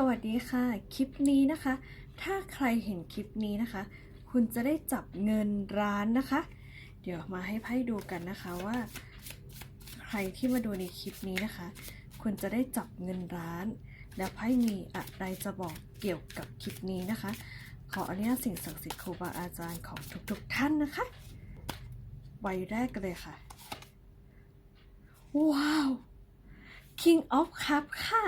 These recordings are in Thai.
สวัสดีค่ะ คลิปนี้นะคะ ถ้าใครเห็นคลิปนี้นะคะ คุณจะได้จับเงินร้านนะคะ เดี๋ยวมาให้ไพ่ดูกันนะคะว่า ใครที่มาดูในคลิปนี้นะคะ คุณจะได้จับเงินร้าน แล้วไพ่มีอะไรจะบอกเกี่ยวกับคลิปนี้นะคะ ขออนุญาตสิ่งศักดิ์สิทธิ์ครูบาอาจารย์ของทุกๆท่านนะคะใบแรกกันเลยค่ะ ว้าว King of Cup ค่ะ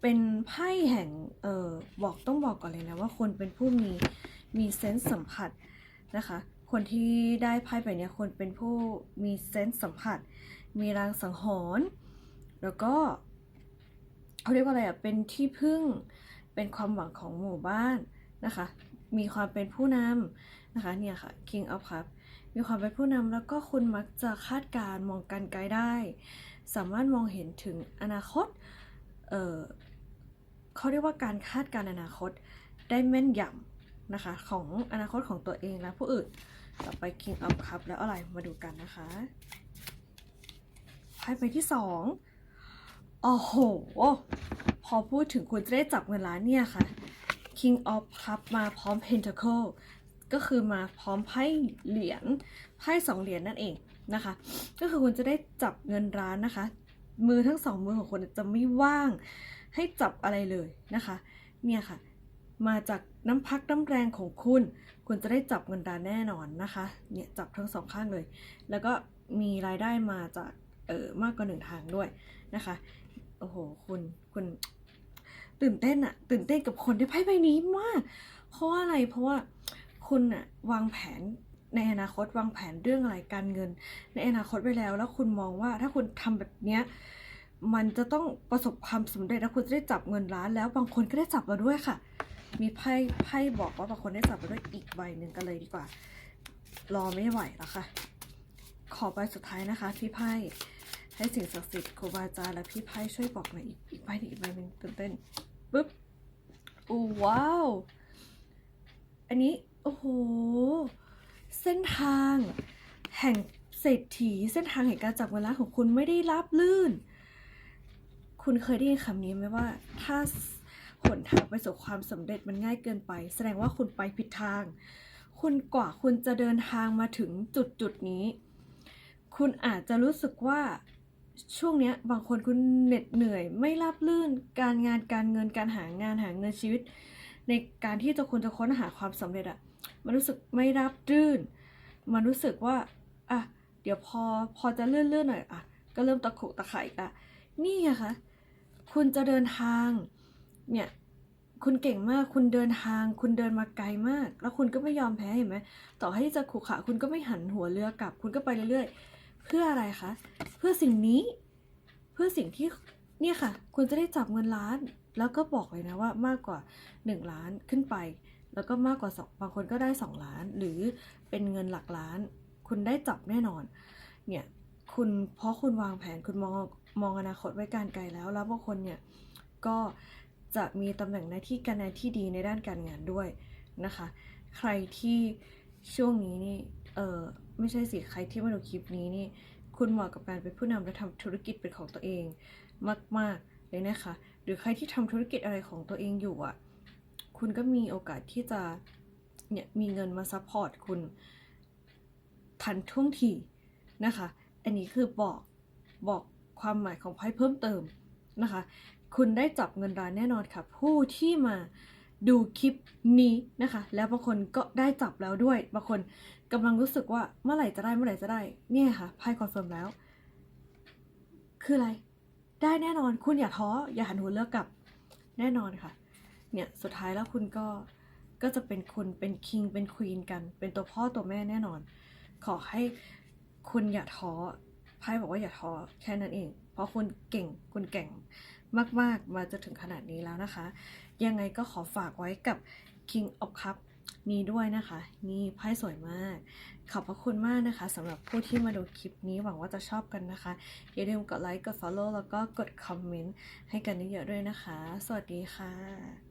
เป็นไพ่แห่งเอ่อบอกต้องบอกก่อนเลยนะว่าคนเป็นผู้มีมีเซนส์สัมผัสนะคะ คนที่ได้ไพ่ใบเนี้ยคนเป็นผู้มีเซนส์สัมผัส มีรางสังหรณ์แล้วก็เขาเรียกว่าอะไรอะเป็นที่พึ่งเป็นความหวังของหมู่บ้านนะคะ มีความเป็นผู้นำนะคะเนี่ยค่ะ King of Cup มีความเป็นผู้นำแล้วก็คุณมักจะคาดการมองการไกลได้ สามารถมองเห็นถึงอนาคตเอ่อ เขาเรียกว่าการคาดการณ์อนาคตได้แม่นยำนะคะ ของอนาคตของตัวเองและผู้อื่น ต่อไป King of Cup แล้วอะไรมาดูกันนะคะไพ่ใบที่สองโอ้โห พอพูดถึงคุณจะได้จับเงินล้านเนี่ยค่ะ King of Cup มาพร้อม Pentacle ก็คือมาพร้อมไพ่เหรียญไพ่สองเหรียญนั่นเองนะคะ ก็คือคุณจะได้จับเงินร้านนะคะ มือทั้งสองมือของคุณจะไม่ว่าง ให้จับอะไรเลยนะคะ เนี่ยค่ะ มาจากน้ำพักน้ำแรงของคุณ คุณจะได้จับเงินร้านแน่นอนนะคะ เนี่ยจับทั้งสองข้างเลย แล้วก็มีรายได้มาจากเออมากกว่าหนึ่งทางด้วยนะคะ โอ้โห คุณคุณตื่นเต้นอะตื่นเต้นกับคนที่ไพ่ใบนี้มาก เพราะอะไรเพราะว่าคุณอะวางแผนในอนาคตวางแผนเรื่องอะไรการเงิน ในอนาคตไปแล้ว แล้วคุณมองว่าถ้าคุณทำแบบเนี้ย มันจะต้องประสบความสำเร็จแล้วคุณจะได้จับเงินล้านแล้วบางคนก็ได้จับมาด้วยค่ะ มีไพ่ไพ่บอกว่าบางคนได้จับมาด้วยอีกใบหนึ่งกันเลยดีกว่า รอไม่ไหวแล้วค่ะ ขอใบสุดท้ายนะคะ พี่ไพ่ให้สิ่งศักดิ์สิทธิ์ครูบาอาจารย์และพี่ไพ่ช่วยบอกหน่อยอีกอีกใบหนึ่งอีกใบหนึ่งตื่นเต้นปึ๊บโอ้ว้าว อันนี้โอ้โหเส้นทาง แห่งเศรษฐีเส้นทางแห่งการจับเงินล้านของคุณไม่ได้ราบลื่น คุณเคยได้ยินคำนี้ไหมว่า ถ้าหนทางไปสู่ความสำเร็จมันง่ายเกินไป แสดงว่าคุณไปผิดทาง คุณกว่าคุณจะเดินทางมาถึงจุดจุดนี้ คุณอาจจะรู้สึกว่าช่วงเนี้ยบางคนคุณเหน็ดเหนื่อย ไม่ราบลื่นการงานการเงินการหางานหาเงินชีวิต ในการที่จะคุณจะค้นหาความสำเร็จอะมันรู้สึกไม่ราบรื่น มันรู้สึกว่าอะเดี๋ยวพอพอจะเลื่อนเลื่อนๆหน่อยอะก็เริ่มตะขุกตะไคร่อะนี่ไงคะ คุณจะเดินทางเนี่ยคุณเก่งมากคุณเดินทาง คุณเดินมาไกลมาก แล้วคุณก็ไม่ยอมแพ้เห็นไหมต่อให้จะขู่ขะคุณก็ไม่หันหัวเรือกลับ คุณก็ไปเรื่อยๆ เพื่ออะไรคะเพื่อสิ่งนี้ เพื่อสิ่งที่เนี่ยค่ะ คุณจะได้จับเงินล้าน แล้วก็บอกเลยนะว่ามากกว่า 1 ล้านขึ้นไป แล้วก็มากกว่าสองบางคนก็ได้ 2 ล้าน หรือเป็นเงินหลักล้าน คุณได้จับแน่นอนเนี่ย คุณเพราะคุณวางแผนคุณมองมองอนาคตไว้การไกลแล้ว แล้วบางคนเนี่ยก็จะมีตำแหน่งหน้าที่การงานที่ดีในด้านการงานด้วยนะคะ ใครที่ช่วงนี้นี่เออไม่ใช่สิใครที่มาดูคลิปนี้นี่คุณเหมาะกับการเป็นผู้นำและทำธุรกิจเป็นของตัวเองมาก ๆ เลยนะคะ หรือใครที่ทำธุรกิจอะไรของตัวเองอยู่อะคุณก็มีโอกาสที่จะเนี่ยมีเงินมาซัพพอร์ตคุณทันท่วงทีนะคะ อันนี้คือบอกบอกความหมายของไพ่เพิ่มเติมนะคะ คุณได้จับเงินร้านแน่นอนค่ะ ผู้ที่มาดูคลิปนี้นะคะ แล้วบางคนก็ได้จับแล้วด้วย บางคนกำลังรู้สึกว่าเมื่อไหร่จะได้เมื่อไหร่จะได้เนี่ยค่ะไพ่คอนเฟิร์มแล้ว คืออะไร ได้แน่นอนคุณอย่าท้ออย่าหันหัวเลือกกับแน่นอนค่ะ เนี่ยสุดท้ายแล้วคุณก็ก็จะเป็นคุณเป็นคิงเป็นควีนกัน เป็นตัวพ่อตัวแม่แน่นอน ขอให้ คุณอย่าท้อไพ่บอกว่าอย่าท้อแค่นั้นเอง เพราะคุณเก่งคุณเก่งมาก ๆ มาจะถึงขนาดนี้แล้วนะคะ ยังไงก็ขอฝากไว้กับ King of Cup นี้ด้วยนะคะ นี่ไพ่สวยมาก ขอบพระคุณมากนะคะสำหรับผู้ที่มาดูคลิปนี้หวังว่าจะชอบกันนะคะ อย่าลืมกดไลค์กด Follow แล้วก็กดคอมเมนต์ให้กันเยอะๆด้วยนะคะ สวัสดีค่ะ